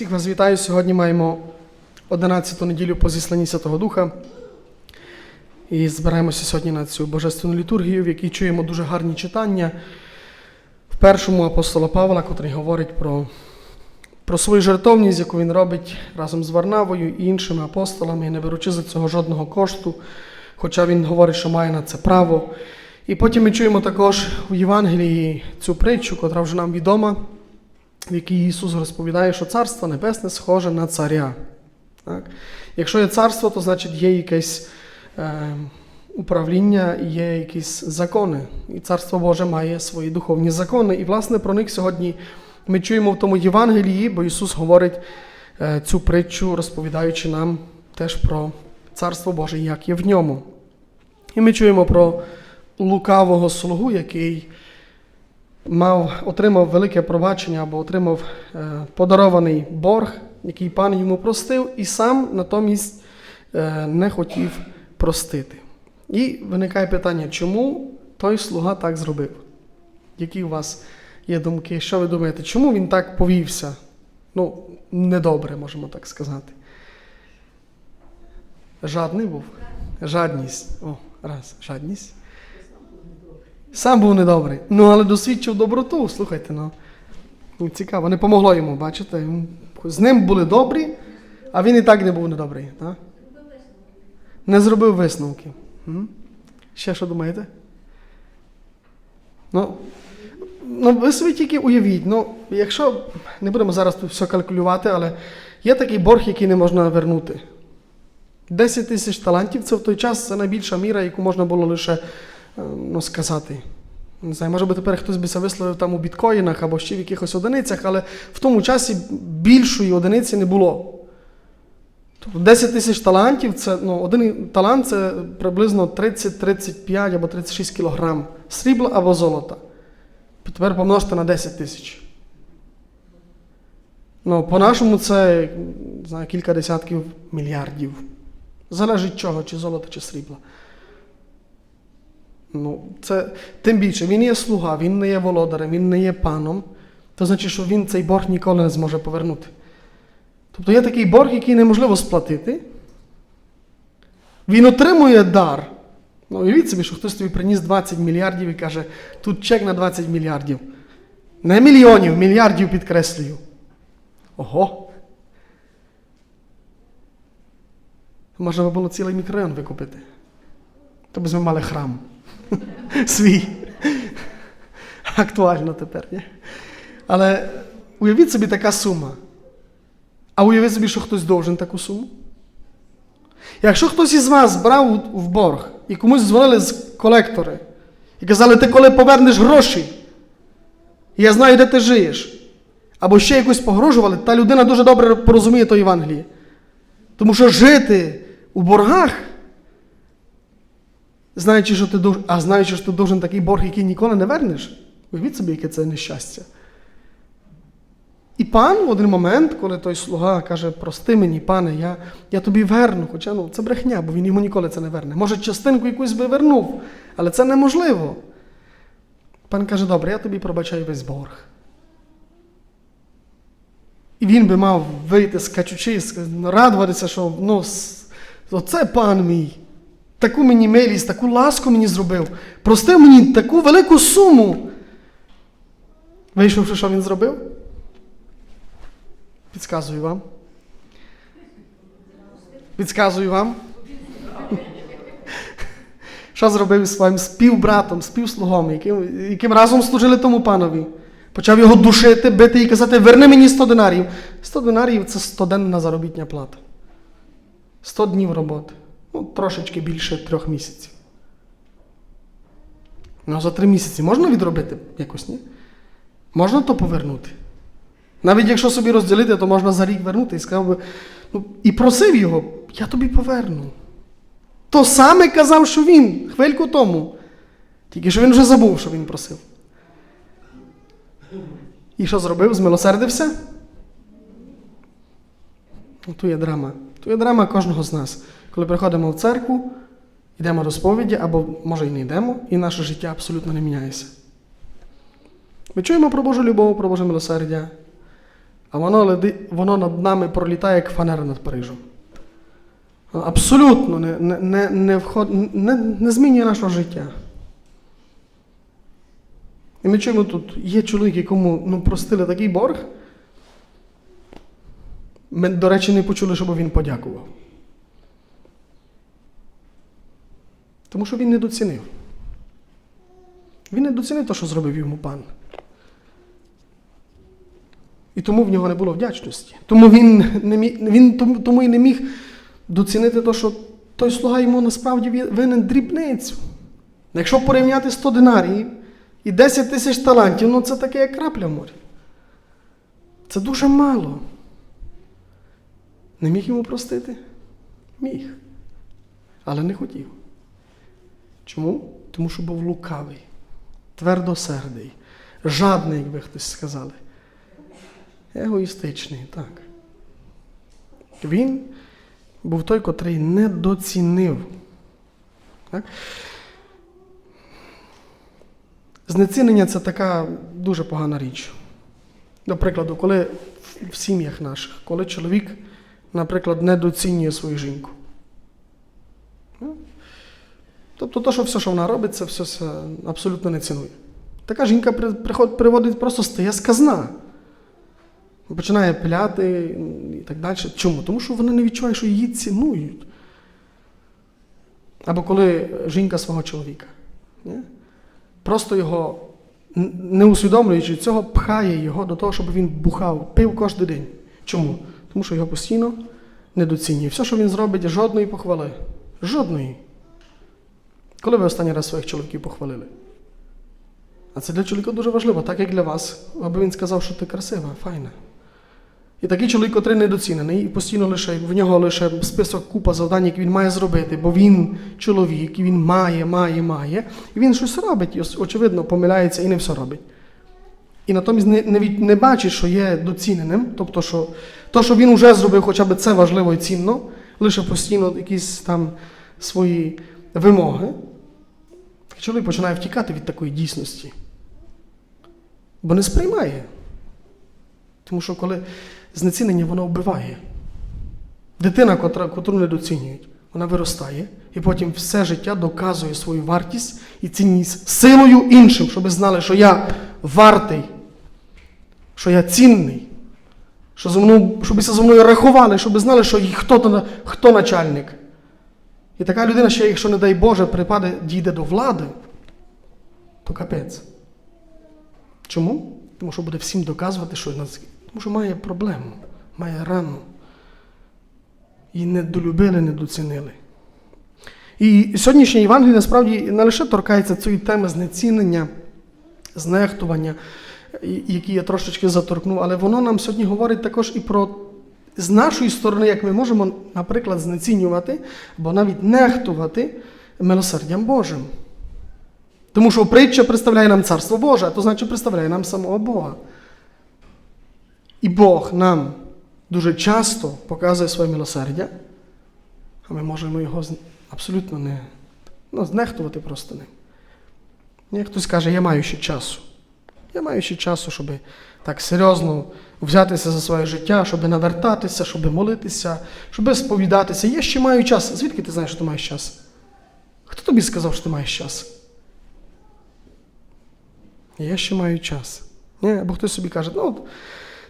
Всіх вас вітаю. Сьогодні маємо 11-ту неділю по зісланні Святого Духа. І збираємося сьогодні на цю божественну літургію, в якій чуємо дуже гарні читання в першому апостола Павла, котрий говорить про, про свою жертовність, яку він робить разом з Варнавою і іншими апостолами, не беручи за цього жодного кошту, хоча він говорить, що має на це право. І потім ми чуємо також у Євангелії цю притчу, котра вже нам відома, в якій Ісус розповідає, що Царство Небесне схоже на царя. Так? Якщо є царство, то значить є якесь е, управління, є якісь закони. І Царство Боже має свої духовні закони. І, власне, про них сьогодні ми чуємо в тому Євангелії, бо Ісус говорить е, цю притчу, розповідаючи нам теж про Царство Боже, як є в ньому. І ми чуємо про лукавого слугу, який мав, отримав велике пробачення або отримав е, подарований борг, який пан йому простив, і сам натомість е, не хотів простити. І виникає питання, чому той слуга так зробив? Які у вас є думки? Що ви думаєте, чому він так повівся? Ну, недобре, можемо так сказати. Жадний був? Жадність. О, раз, жадність. Сам був недобрий. Ну, але досвідчив доброту, слухайте, ну. Цікаво, не помогло йому, бачите? З ним були добрі, а він і так не був недобрий. Так? Не зробив висновки. М? Ще що думаєте? Ну, ну, ви собі тільки уявіть, ну, якщо не будемо зараз тут все калькулювати, але є такий борг, який не можна вернути. 10 тисяч талантів це в той час це найбільша міра, яку можна було лише ну, сказати. Не знаю, може би тепер хтось би це висловив там у біткоїнах або ще в якихось одиницях, але в тому часі більшої одиниці не було. Тобто 10 тисяч талантів це ну, один талант це приблизно 30-35 або 36 кілограм срібла або золота. Тепер помножте на 10 тисяч. Ну, по-нашому це знаю, кілька десятків мільярдів. Залежить чого, чи золота, чи срібла. Ну, це тим більше, він є слуга, він не є володарем, він не є паном, то значить, що він цей борг ніколи не зможе повернути. Тобто є такий борг, який неможливо сплатити. Він отримує дар. Ну, уявіть собі, що хтось тобі приніс 20 мільярдів і каже, тут чек на 20 мільярдів. Не мільйонів, мільярдів підкреслюю. Ого. Можна би було цілий мікрорайон викупити. То б ми мали храм. Свій. Актуально тепер, ні? Але уявіть собі така сума. А уявіть собі, що хтось должен таку суму. Якщо хтось із вас брав в борг і комусь дзвонили з колектори і казали, ти коли повернеш гроші, я знаю, де ти живеш, або ще якось погрожували, та людина дуже добре порозуміє то Євангеліє. Тому що жити у боргах, знаючи, що ти должен, а знаючи, що ти должен такий борг, який ніколи не вернеш, уявіть собі, яке це нещастя. І пан в один момент, коли той слуга каже, прости мені, пане, я я тобі верну, хоча ну, це брехня, бо він йому ніколи це не верне. Може, частинку якусь би вернув, але це неможливо. Пан каже, добре, я тобі пробачаю весь борг. І він би мав вийти скачучи, радуватися, що ну, оце пан мій. Таку мені милість, таку ласку мені зробив. Простив мені таку велику суму. Вийшовши, що він зробив? Підказую вам. Підказую вам. Що зробив із своїм співбратом, співслугом, яким, яким разом служили тому панові? Почав його душити, бити і казати, верни мені 100 динарів. 100 динарів це 100 денна заробітня плата. 100 днів роботи. Ну, трошечки більше трьох місяців. Ну, за три місяці можна відробити якось, ні? Можна то повернути? Навіть якщо собі розділити, то можна за рік вернути і сказав би, ну, і просив його, я тобі поверну. То саме казав, що він, хвильку тому. Тільки що він вже забув, що він просив. І що зробив? Змилосердився? Ну, Тут є драма. Тут є драма кожного з нас. Коли приходимо в церкву, йдемо до сповіді, або може і не йдемо, і наше життя абсолютно не міняється. Ми чуємо про Божу любов, про Боже милосердя. а воно, воно над нами пролітає, як фанера над Парижем. Абсолютно не, не, не, вход, не, не змінює нашого життя. І ми чуємо тут, є чоловік, якому ну, простили такий борг. Ми, до речі, не почули, щоб він подякував. Тому що він недоцінив. Він недоцінив те, що зробив йому пан. І тому в нього не було вдячності. Тому він, не міг, він тому і не міг доцінити те, що той слуга йому насправді винен дрібницю. Якщо порівняти 100 динаріїв і 10 тисяч талантів, ну це таке як крапля в морі. Це дуже мало. Не міг йому простити? Міг. Але не хотів. Чому? Тому що був лукавий, твердосердий, жадний, як би хтось сказали. Егоїстичний, так. Він був той, котрий недоцінив. Так? Знецінення це така дуже погана річ. До прикладу, коли в сім'ях наших, коли чоловік, наприклад, недоцінює свою жінку. Тобто, то, що все, що вона робить, це все, все абсолютно не цінує. Така жінка при- приход- приводить, просто стає сказна. Починає пиляти і так далі. Чому? Тому що вона не відчуває, що її цінують. Або коли жінка свого чоловіка. Ні? Просто його, не усвідомлюючи цього, пхає його до того, щоб він бухав, пив кожен день. Чому? Тому що його постійно недоцінює. Все, що він зробить, жодної похвали. Жодної. Коли ви останній раз своїх чоловіків похвалили? А це для чоловіка дуже важливо, так як для вас, аби він сказав, що ти красива, файна. І такий чоловік, котрий недоцінений, і постійно лише в нього лише список купа завдань, які він має зробити, бо він чоловік, і він має, має, має, і він щось робить, і очевидно, помиляється і не все робить. І натомість не, не, не бачить, що є доціненим, тобто, що то, що він вже зробив, хоча б це важливо і цінно, лише постійно якісь там свої вимоги. Чоловік починає втікати від такої дійсності. Бо не сприймає. Тому що коли знецінення, воно вбиває. Дитина, котра, котру недоцінюють, вона виростає і потім все життя доказує свою вартість і цінність силою іншим, щоб знали, що я вартий, що я цінний, що зо мною, щоб зі мною рахували, щоб знали, що хто, хто начальник. І така людина, ще, якщо, не дай Боже, припаде, дійде до влади, то капець. Чому? Тому що буде всім доказувати, що нас. Тому що має проблему, має рану. І недолюбили, недоцінили. І сьогоднішнє Євангеліє насправді не лише торкається цієї теми знецінення, знехтування, які я трошечки заторкнув, але воно нам сьогодні говорить також і про з нашої сторони, як ми можемо, наприклад, знецінювати або навіть нехтувати милосердям Божим. Тому що притча представляє нам Царство Боже, а то значить представляє нам самого Бога. І Бог нам дуже часто показує своє милосердя, а ми можемо його абсолютно не ну, знехтувати просто ним. Як хтось каже, я маю ще часу. Я маю ще часу, щоб так серйозно взятися за своє життя, щоб навертатися, щоб молитися, щоб сповідатися. Я ще маю час. Звідки ти знаєш, що ти маєш час? Хто тобі сказав, що ти маєш час? Я ще маю час. Ні? Або хтось собі каже, ну,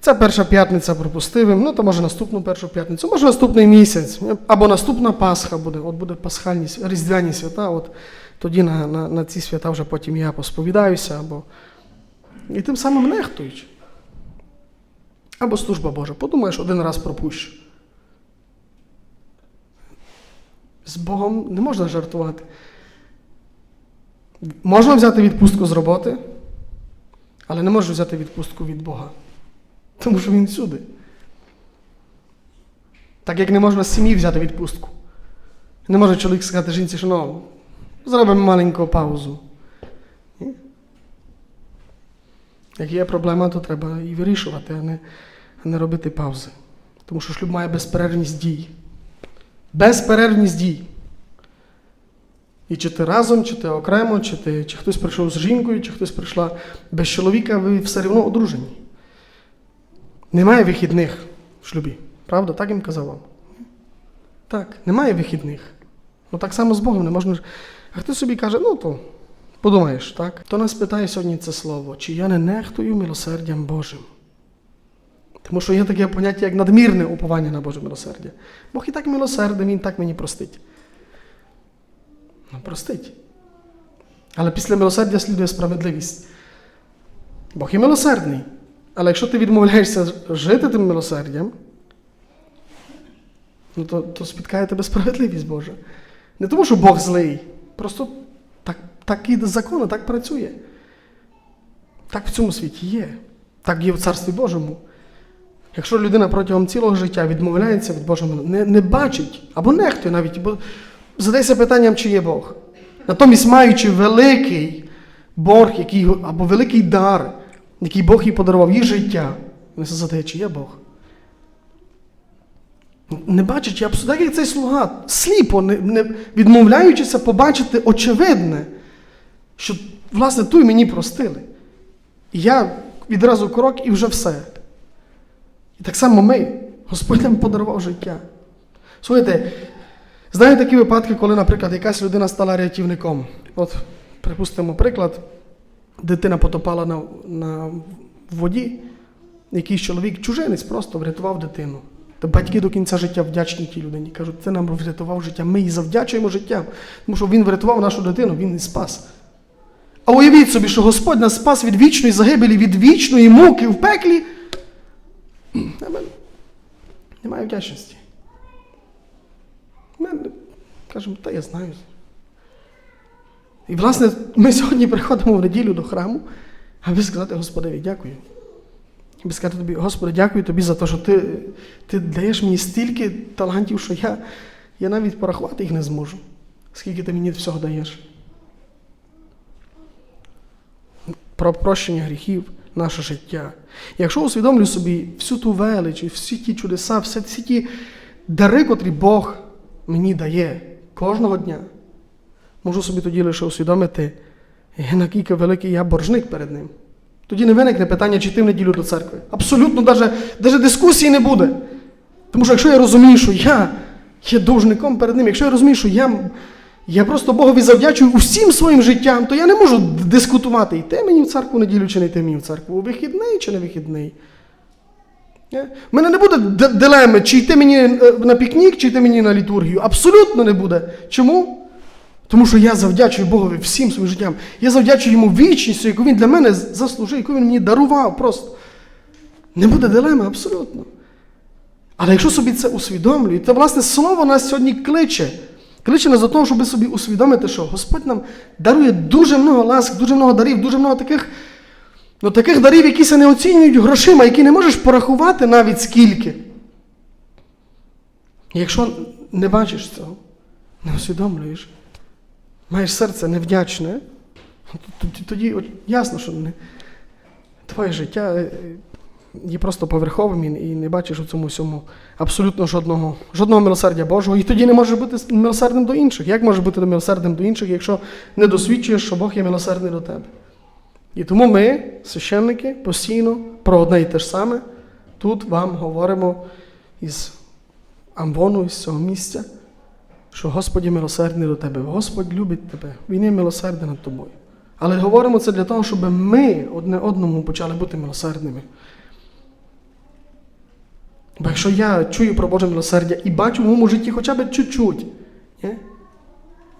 це перша п'ятниця пропустив, ну то може наступну першу п'ятницю, може наступний місяць, або наступна Пасха буде, от буде пасхальні різдвяні свята, от тоді на, на, на ці свята вже потім я посповідаюся, або. І тим самим нехтуючи. Або служба Божа. Подумаєш, один раз пропущу. З Богом не можна жартувати. Можна взяти відпустку з роботи, але не можеш взяти відпустку від Бога. Тому що він всюди. Так як не можна з сім'ї взяти відпустку. Не може чоловік сказати жінці, що ну, зробимо маленьку паузу. Ні? Як є проблема, то треба і вирішувати, а не, а не робити паузи. Тому що шлюб має безперервність дій. Безперервність дій. І чи ти разом, чи ти окремо, чи, ти, чи хтось прийшов з жінкою, чи хтось прийшла без чоловіка, ви все одно одружені. Немає вихідних в шлюбі. Правда? Так їм казав вам? Так, немає вихідних. Ну так само з Богом не можна. А хто собі каже, ну то подумаєш, так? То нас питає сьогодні це слово, чи я не нехтую милосердям Божим. Тому що є таке поняття, як надмірне уповання на Боже милосердя. Бог і так милосердний, Він так мені простить. Ну, простить. Але після милосердя слідує справедливість. Бог є милосердний. Але якщо ти відмовляєшся жити тим милосердям, ну то, то спіткає тебе справедливість Божа. Не тому, що Бог злий, просто так, так і закон, так працює. Так в цьому світі є. Так є в Царстві Божому. Якщо людина протягом цілого життя відмовляється від Божого не, не бачить або нехтує навіть, бо задається питанням, чи є Бог. Натомість, маючи великий борг, який, або великий дар, який Бог їй подарував, їй життя, він се задає, чи є Бог. Не бачачи абсолютно, як цей слуга, сліпо, не, не відмовляючися побачити очевидне, що, власне, ту й мені простили. І я відразу крок і вже все. І так само ми. Господь нам подарував життя. Слухайте, знаю такі випадки, коли, наприклад, якась людина стала рятівником. От, припустимо, приклад, дитина потопала на, на воді, якийсь чоловік, чужинець, просто врятував дитину. Та батьки до кінця життя вдячні тій людині. Кажуть, це нам врятував життя. Ми їй завдячуємо життям, тому що він врятував нашу дитину, він і спас. А уявіть собі, що Господь нас спас від вічної загибелі, від вічної муки в пеклі. Немає вдячності. Ми кажемо, та я знаю. І, власне, ми сьогодні приходимо в неділю до храму, аби сказати Господеві дякую. Аби сказати тобі, Господи, дякую тобі за те, що ти, ти даєш мені стільки талантів, що я, я навіть порахувати їх не зможу. Скільки ти мені всього даєш. Про прощення гріхів, наше життя. Якщо усвідомлю собі всю ту велич, всі ті чудеса, всі, ті дари, котрі Бог мені дає кожного дня, можу собі тоді лише усвідомити, наскільки великий я боржник перед ним. Тоді не виникне питання, чи йти в неділю до церкви. Абсолютно навіть, дискусії не буде. Тому що якщо я розумію, що я є довжником перед ним, якщо я розумію, що я, я просто Богові завдячую усім своїм життям, то я не можу дискутувати, йти мені в церкву неділю, чи не йти мені в церкву, у вихідний чи не вихідний. Е? У мене не буде дилеми, чи йти мені е, на пікнік, чи йти мені на літургію. Абсолютно не буде. Чому? Тому що я завдячую Богові всім своїм життям. Я завдячую йому вічністю, яку він для мене заслужив, яку він мені дарував просто. Не буде дилеми абсолютно. Але якщо собі це усвідомлює, то власне слово нас сьогодні кличе. Кличе до того, щоб собі усвідомити, що Господь нам дарує дуже много ласк, дуже много дарів, дуже много таких, ну, таких дарів, які се не оцінюють грошима, які не можеш порахувати навіть скільки. Якщо не бачиш цього, не усвідомлюєш, маєш серце невдячне, тоді, тоді ясно, що не, твоє життя е, є просто поверховим і, не бачиш у цьому всьому абсолютно жодного, жодного милосердя Божого, і тоді не можеш бути милосердним до інших. Як можеш бути милосердним до інших, якщо не досвідчуєш, що Бог є милосердний до тебе? І тому ми, священники, постійно про одне і те ж саме тут вам говоримо із амвону, із цього місця, що Господь є милосердний до тебе, Господь любить тебе, Він є милосердний над тобою. Але говоримо це для того, щоб ми одне одному почали бути милосердними. Бо якщо я чую про Боже милосердя і бачу в моєму житті хоча б чуть-чуть,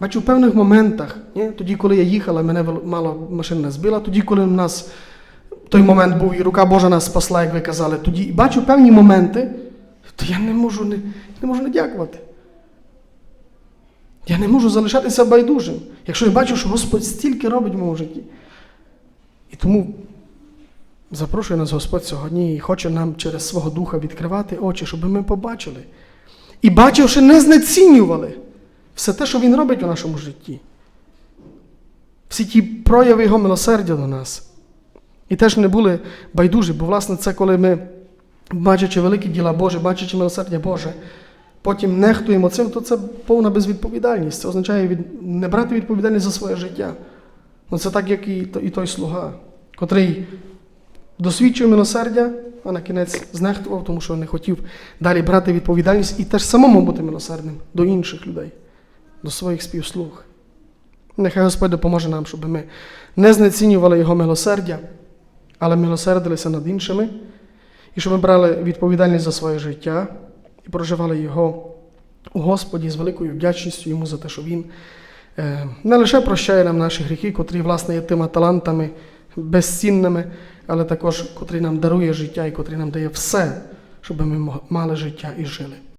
бачу в певних моментах, ні? тоді, коли я їхала, мене мало машина збила, тоді, коли в нас той момент був, і рука Божа нас спасла, як ви казали, тоді і бачу певні моменти, то я не можу не, не можу не дякувати. Я не можу залишатися байдужим, якщо я бачу, що Господь стільки робить в моєму житті. І тому запрошує нас Господь сьогодні і хоче нам через свого духа відкривати очі, щоб ми побачили. І бачивши, не знецінювали все те, що Він робить у нашому житті. Всі ті прояви Його милосердя до нас. І теж не були байдужі, бо, власне, це коли ми, бачачи великі діла Божі, бачачи милосердя Боже, потім нехтуємо цим, то це повна безвідповідальність. Це означає від... не брати відповідальність за своє життя. Ну, це так, як і той слуга, котрий досвідчив милосердя, а на кінець знехтував, тому що не хотів далі брати відповідальність і теж самому бути милосердним до інших людей, до своїх співслуг. Нехай Господь допоможе нам, щоб ми не знецінювали Його милосердя, але милосердилися над іншими, і щоб ми брали відповідальність за своє життя і проживали його у Господі з великою вдячністю йому за те, що Він е, не лише прощає нам наші гріхи, котрі, власне, є тими талантами безцінними, але також котрий нам дарує життя і котрий нам дає все, щоб ми мали життя і жили.